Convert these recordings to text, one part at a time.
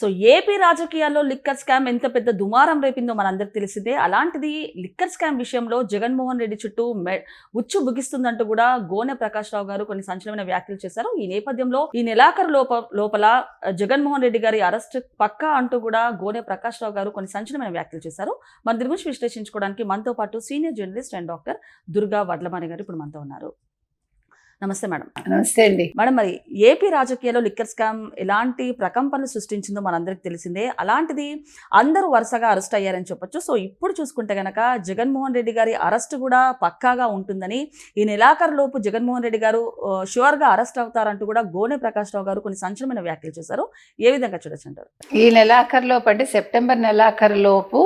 So AP రాజకీయాల్లో liquor scam ఎంత పెద్ద దుమారం రేపిందో మనందరికి తెలిసిందే. అలాంటిది లిక్కర్ స్కామ్ విషయంలో జగన్మోహన్ రెడ్డి చుట్టూ మె ఉచ్చు బుగిస్తుందంటూ కూడా గోనె ప్రకాష్ రావు గారు కొన్ని సంచలనమైన వ్యాఖ్యలు చేశారు. ఈ నేపథ్యంలో ఈ నెలాఖరు లోప లోపల జగన్మోహన్ రెడ్డి గారి అరెస్ట్ పక్కా అంటూ కూడా గోనె ప్రకాష్ రావు గారు కొన్ని సంచలనమైన వ్యాఖ్యలు చేశారు. మన దీని గురించి విశ్లేషించుకోవడానికి మనతో పాటు senior journalist and doctor Durga Vadlamani garu ఇప్పుడు మనతో ఉన్నారు. నమస్తే మేడం. నమస్తే అండి. మేడం మరి ఏపీ రాజకీయాల్లో లిక్కర్ స్కామ్ ఎలాంటి ప్రకంపనలు సృష్టించిందో మనందరికి తెలిసిందే. అలాంటిది అందరూ వరుసగా అరెస్ట్ అయ్యారని చెప్పొచ్చు. సో ఇప్పుడు చూసుకుంటే గనక జగన్మోహన్ రెడ్డి గారి అరెస్ట్ కూడా పక్కాగా ఉంటుందని ఈ నెలాఖరు లోపు జగన్మోహన్ రెడ్డి గారు షూర్గా అరెస్ట్ అవుతారంటూ కూడా గోనె ప్రకాష్ రావు గారు కొన్ని సంచలనమైన వ్యాఖ్యలు చేశారు. ఏ విధంగా చూడొచ్చు అంటారు? ఈ నెలాఖరులోపు అంటే సెప్టెంబర్ నెలాఖరులోపు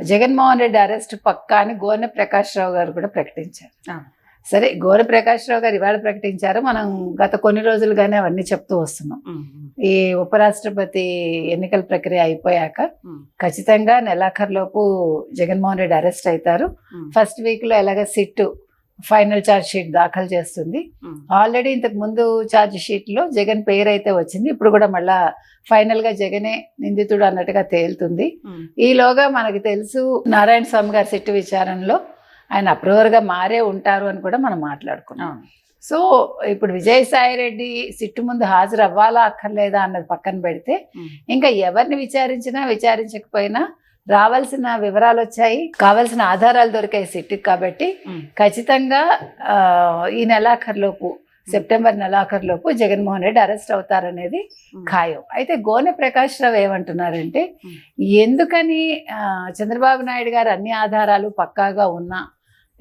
జగన్మోహన్ రెడ్డి అరెస్ట్ పక్కా అని గోనె ప్రకాష్ రావు గారు కూడా ప్రకటించారు. సరే గోనె ప్రకాష్ రావు గారు ఇవాళ ప్రకటించారు. మనం గత కొన్ని రోజులుగానే అవన్నీ చెప్తూ వస్తున్నాం. ఈ ఉపరాష్ట్రపతి ఎన్నికల ప్రక్రియ అయిపోయాక. ఖచ్చితంగా నెలాఖరులోపు జగన్మోహన్ రెడ్డి అరెస్ట్ అవుతారు. ఫస్ట్ వీక్లో ఎలాగ సిట్ ఫైనల్ ఛార్జ్ షీట్ దాఖలు చేస్తుంది. ఆల్రెడీ ఇంతకు ముందు ఛార్జ్ షీట్లో జగన్ పేరు అయితే వచ్చింది. ఇప్పుడు కూడా మళ్ళా ఫైనల్గా జగనే నిందితుడు అన్నట్టుగా తేలుతుంది. ఈలోగా మనకి తెలుసు నారాయణ స్వామి గారి సిట్టు విచారణలో ఆయన అప్రూవర్గా మారే ఉంటారు అని కూడా మనం మాట్లాడుకున్నాం. సో ఇప్పుడు విజయసాయి రెడ్డి సిట్టు ముందు హాజరు అవ్వాలా అక్కర్లేదా అన్నది పక్కన పెడితే ఇంకా ఎవరిని విచారించినా విచారించకపోయినా రావాల్సిన వివరాలు వచ్చాయి. కావాల్సిన ఆధారాలు దొరికాయి సిట్కి కాబట్టి ఖచ్చితంగా ఈ నెలాఖరులోపు సెప్టెంబర్ నెలాఖరులోపు జగన్మోహన్ రెడ్డి అరెస్ట్ అవుతారనేది ఖాయం. అయితే గోనె ప్రకాష్ రావు ఏమంటున్నారంటే. ఎందుకని చంద్రబాబు నాయుడు గారు అన్ని ఆధారాలు పక్కాగా ఉన్నా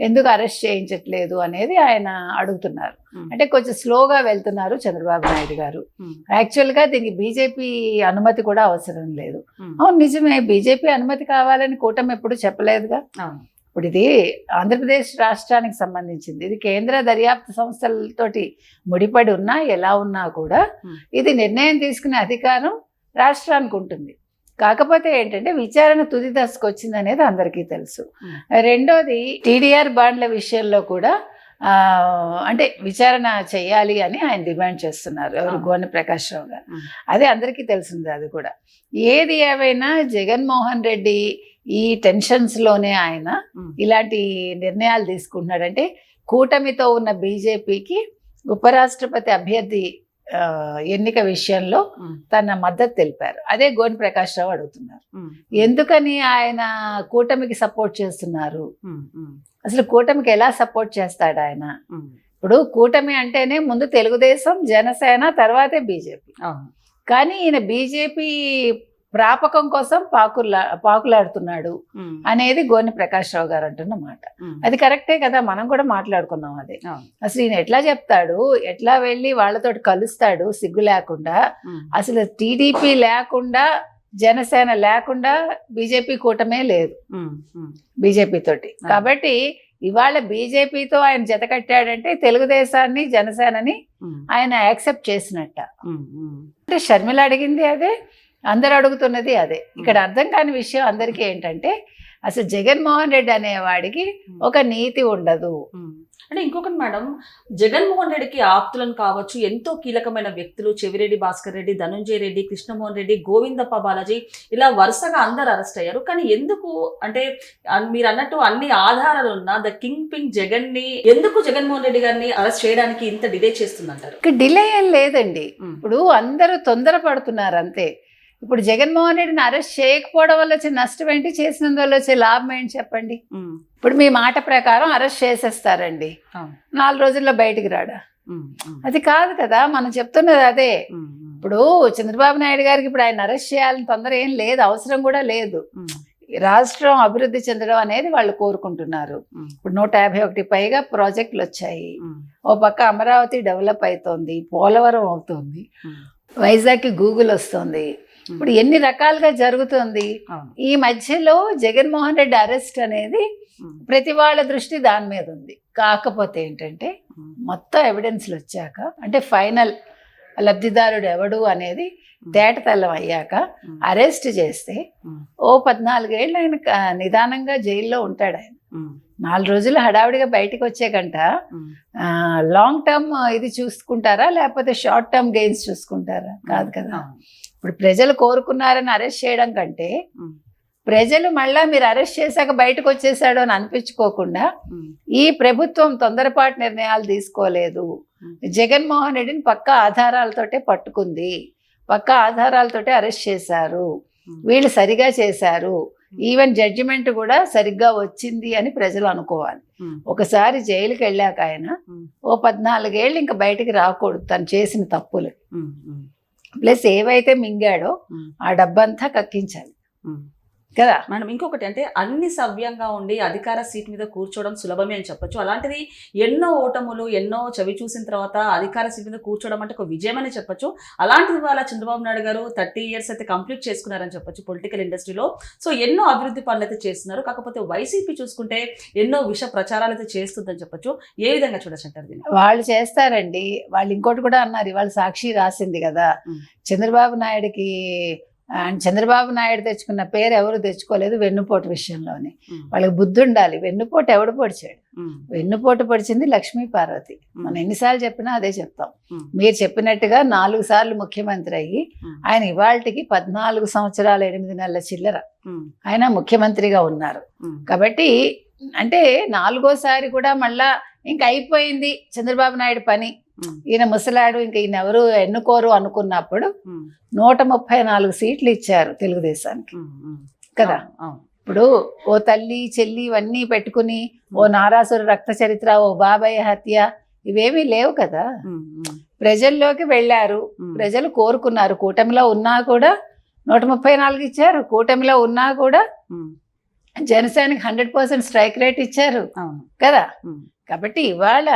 ఎందుకు అరెస్ట్ చేయించట్లేదు అనేది ఆయన అడుగుతున్నారు. అంటే కొంచెం స్లోగా వెళ్తున్నారు చంద్రబాబు నాయుడు గారు. యాక్చువల్గా దీనికి బీజేపీ అనుమతి కూడా అవసరం లేదు. అవును నిజమే బీజేపీ అనుమతి కావాలని కూటమి ఎప్పుడు చెప్పలేదుగా? ఇప్పుడు ఇది ఆంధ్రప్రదేశ్ రాష్ట్రానికి సంబంధించింది. ఇది కేంద్ర దర్యాప్తు సంస్థలతోటి ముడిపడి ఉన్నా ఎలా ఉన్నా కూడా Hmm. ఇది నిర్ణయం తీసుకునే అధికారం రాష్ట్రానికి ఉంటుంది. కాకపోతే ఏంటంటే విచారణ తుది దశకు వచ్చింది అనేది అందరికీ తెలుసు. రెండోది టీడీఆర్ బాండ్ల విషయంలో కూడా అంటే విచారణ చేయాలి అని ఆయన డిమాండ్ చేస్తున్నారు ఎవరు. గోనె ప్రకాష్ రావు గారు. అదే అందరికీ తెలిసింది అది కూడా ఏది ఏవైనా జగన్మోహన్ రెడ్డి ఈ టెన్షన్స్లోనే ఆయన ఇలాంటి నిర్ణయాలు తీసుకుంటున్నాడంటే కూటమితో ఉన్న బీజేపీకి ఉపరాష్ట్రపతి అభ్యర్థి ఎన్నిక విషయంలో తన మద్దతు తెలిపారు. అదే గోని ప్రకాష్ రావు అడుగుతున్నారు. ఎందుకని ఆయన కూటమికి సపోర్ట్ చేస్తున్నారు? అసలు కూటమికి ఎలా సపోర్ట్ చేస్తాడు ఆయన? ఇప్పుడు కూటమి అంటేనే ముందు తెలుగుదేశం జనసేన తర్వాతే బీజేపీ. కానీ ఈయన బీజేపీ ప్రాపకం కోసం పాకులా పాకులాడుతున్నాడు అనేది గోని ప్రకాష్ రావు గారు అంటున్న మాట. అది కరెక్టే కదా మనం కూడా మాట్లాడుకున్నాం అదే. అసలు ఈయన ఎట్లా చెప్తాడు ఎట్లా వెళ్ళి వాళ్ళతోటి కలుస్తాడు సిగ్గు లేకుండా అసలు టీడీపీ లేకుండా జనసేన లేకుండా బీజేపీ కూటమే లేదు. బీజేపీ తోటి. కాబట్టి ఇవాళ బీజేపీతో ఆయన జత కట్టాడంటే తెలుగుదేశాన్ని జనసేనని ఆయన యాక్సెప్ట్ చేసినట్ట. అంటే షర్మిల అడిగింది అదే అందరు అడుగుతున్నది అదే. ఇక్కడ అర్థం కాని విషయం అందరికీ ఏంటంటే అసలు జగన్మోహన్ రెడ్డి అనేవాడికి ఒక నీతి ఉండదు. అంటే ఇంకొకటి మేడం జగన్మోహన్ రెడ్డికి ఆప్తులను కావచ్చు ఎంతో కీలకమైన వ్యక్తులు చెవిరెడ్డి భాస్కర్ రెడ్డి ధనుంజయ రెడ్డి కృష్ణమోహన్ రెడ్డి గోవిందప్ప బాలాజీ ఇలా వరుసగా అందరు అరెస్ట్ అయ్యారు. కానీ ఎందుకు అంటే మీరు అన్నట్టు అన్ని ఆధారాలు ఉన్న ద కింగ్ పింగ్ జగన్ని ఎందుకు జగన్మోహన్ రెడ్డి గారిని అరెస్ట్ చేయడానికి ఇంత డిలే చేస్తుందంటారు? ఇక డిలే ఏం లేదండి. ఇప్పుడు అందరూ తొందరపడుతున్నారు అంతే. ఇప్పుడు జగన్మోహన్ రెడ్డిని అరెస్ట్ చేయకపోవడం వల్ల వచ్చే నష్టం ఏంటి? చేసినందువల్ల వచ్చే లాభం ఏంటి చెప్పండి? ఇప్పుడు మీ మాట ప్రకారం అరెస్ట్ చేసేస్తారండి. నాలుగు రోజుల్లో బయటికి రాడా? అది కాదు కదా మనం చెప్తున్నది అదే. ఇప్పుడు చంద్రబాబు నాయుడు గారికి ఇప్పుడు ఆయన అరెస్ట్ చేయాలని తొందర ఏం లేదు అవసరం కూడా లేదు. రాష్ట్రం అభివృద్ధి చెందడం అనేది వాళ్ళు కోరుకుంటున్నారు. ఇప్పుడు నూట యాభై ఒకటి పైగా ప్రాజెక్టులు వచ్చాయి. ఓ పక్క అమరావతి డెవలప్ అవుతోంది పోలవరం అవుతోంది. వైజాగ్కి గూగుల్ వస్తుంది. ఇప్పుడు ఎన్ని రకాలుగా జరుగుతుంది. ఈ మధ్యలో జగన్మోహన్ రెడ్డి అరెస్ట్ అనేది ప్రతి వాళ్ళ దృష్టి దాని మీద ఉంది. కాకపోతే ఏంటంటే మొత్తం ఎవిడెన్స్లు వచ్చాక అంటే ఫైనల్ లబ్ధిదారుడు ఎవడు అనేది తేటతెల్లం అయ్యాక అరెస్ట్ చేస్తే ఓ పద్నాలుగేళ్ళు ఆయన నిదానంగా జైల్లో ఉంటాడు ఆయన. నాలుగు రోజులు హడావిడిగా బయటకు వచ్చే కంట లాంగ్ టర్మ్ ఇది చూసుకుంటారా? లేకపోతే షార్ట్ టర్మ్ గెయిన్స్ చూసుకుంటారా? కాదు కదా. ఇప్పుడు ప్రజలు కోరుకున్నారని అరెస్ట్ చేయడం కంటే ప్రజలు మళ్ళా మీరు అరెస్ట్ చేశాక బయటకు వచ్చేసాడు అని అనిపించుకోకుండా ఈ ప్రభుత్వం తొందరపాటు నిర్ణయాలు తీసుకోలేదు. జగన్మోహన్ రెడ్డిని పక్కా ఆధారాలతోటే పట్టుకుంది. పక్కా ఆధారాలతోటే అరెస్ట్ చేశారు. వీళ్ళు సరిగా చేశారు. ఈవెన్ జడ్జిమెంట్ కూడా సరిగ్గా వచ్చింది అని ప్రజలు అనుకోవాలి. ఒకసారి జైలుకి వెళ్ళాక ఆయన ఓ పద్నాలుగేళ్ళు ఇంకా బయటికి రాకూడదు తను చేసిన తప్పులు. ప్లస్ ఏవైతే మింగాడో ఆ డబ్బంతా కక్కించాలి. కదా? మేడం ఇంకొకటి అంటే అన్ని సవ్యంగా ఉండి అధికార సీట్ మీద కూర్చోవడం సులభమే అని చెప్పొచ్చు. అలాంటిది ఎన్నో ఓటములు ఎన్నో చవి చూసిన తర్వాత అధికార సీట్ మీద కూర్చోవడం అంటే ఒక విజయమని చెప్పొచ్చు. అలాంటిది వాళ్ళ చంద్రబాబు నాయుడు గారు థర్టీ ఇయర్స్ అయితే కంప్లీట్ చేసుకున్నారని చెప్పొచ్చు పొలిటికల్ ఇండస్ట్రీలో. సో ఎన్నో అభివృద్ధి పనులు అయితే చేస్తున్నారు. కాకపోతే వైసీపీ చూసుకుంటే ఎన్నో విష ప్రచారాలు అయితే చేస్తుందని చెప్పొచ్చు. ఏ విధంగా చూడొచ్చు అంటారు వాళ్ళు చేస్తారండి. వాళ్ళు ఇంకోటి కూడా అన్నారు. ఇవాళ సాక్షి రాసింది కదా. చంద్రబాబు నాయుడుకి ఆ, చంద్రబాబు నాయుడు తెచ్చుకున్న పేరు ఎవరు తెచ్చుకోలేదు వెన్నుపోటు విషయంలోనే. వాళ్ళకి బుద్ధి ఉండాలి వెన్నుపోటు ఎవడు పొడిచాడు? వెన్నుపోటు పొడిచింది లక్ష్మీ పార్వతి. మనం ఎన్నిసార్లు చెప్పినా అదే చెప్తాం. మీరు చెప్పినట్టుగా నాలుగు సార్లు ముఖ్యమంత్రి అయ్యి ఆయన ఇవాళకి పద్నాలుగు సంవత్సరాలు ఎనిమిది నెలల చిల్లర. ఆయన ముఖ్యమంత్రిగా ఉన్నారు. కాబట్టి అంటే నాలుగోసారి కూడా మళ్ళా ఇంకా అయిపోయింది చంద్రబాబు నాయుడు పని. ఈయన ముసలాడు ఇంకా ఈయన ఎవరు ఎన్నుకోరు అనుకున్నప్పుడు నూట ముప్పై నాలుగు సీట్లు ఇచ్చారు తెలుగుదేశానికి. కదా. ఇప్పుడు ఓ తల్లి చెల్లి ఇవన్నీ పెట్టుకుని ఓ నారాసుర రక్త చరిత్ర ఓ బాబాయ్ హత్య ఇవేమీ లేవు కదా? ప్రజల్లోకి వెళ్ళారు. ప్రజలు కోరుకున్నారు. కూటమిలో ఉన్నా కూడా నూట ముప్పై నాలుగు ఇచ్చారు కూటమిలో ఉన్నా కూడా జనసేనకి హండ్రెడ్ పర్సెంట్ స్ట్రైక్ రేట్ ఇచ్చారు కదా? కాబట్టి ఇవాళ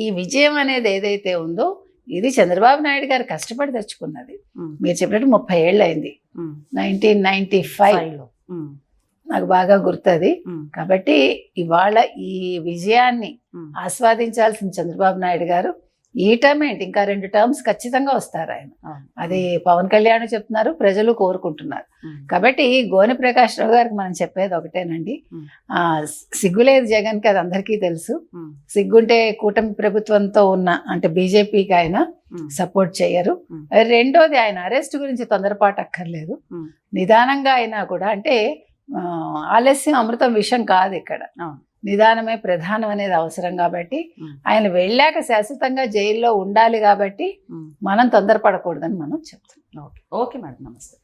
ఈ విజయం అనేది ఏదైతే ఉందో ఇది చంద్రబాబు నాయుడు గారు కష్టపడి తెచ్చుకున్నది. మీరు చెప్పినట్టు ముప్పై ఏళ్ళు అయింది. Nineteen ninety five. Five లో. ఉమ్, నాకు బాగా గుర్తుంది. కాబట్టి ఇవాళ ఈ విజయాన్ని ఆస్వాదించాల్సిన చంద్రబాబు నాయుడు గారు ఈ టర్మ్ ఏంటి ఇంకా రెండు టర్మ్స్ ఖచ్చితంగా వస్తారు ఆయన. అది పవన్ కళ్యాణ్ చెప్తున్నారు ప్రజలు కోరుకుంటున్నారు. కాబట్టి గోని ప్రకాష్ రావు గారికి మనం చెప్పేది ఒకటేనండి. ఆ. సిగ్గులేదు జగన్కి అది అందరికీ తెలుసు. సిగ్గుంటే కూటమి ప్రభుత్వంతో ఉన్న అంటే బీజేపీకి ఆయన సపోర్ట్ చేయరు. రెండోది ఆయన అరెస్ట్ గురించి తొందరపాటు అక్కర్లేదు. నిదానంగా అయినా కూడా అంటే ఆలస్యం అమృతం విషయం కాదు ఇక్కడ. నిదానమే ప్రధానం అనేది అవసరం కాబట్టి. ఆయన వెళ్ళాక శాశ్వతంగా జైల్లో ఉండాలి కాబట్టి. మనం తొందరపడకూడదని మనం చెప్తున్నాం ఓకే ఓకే మేడం నమస్తే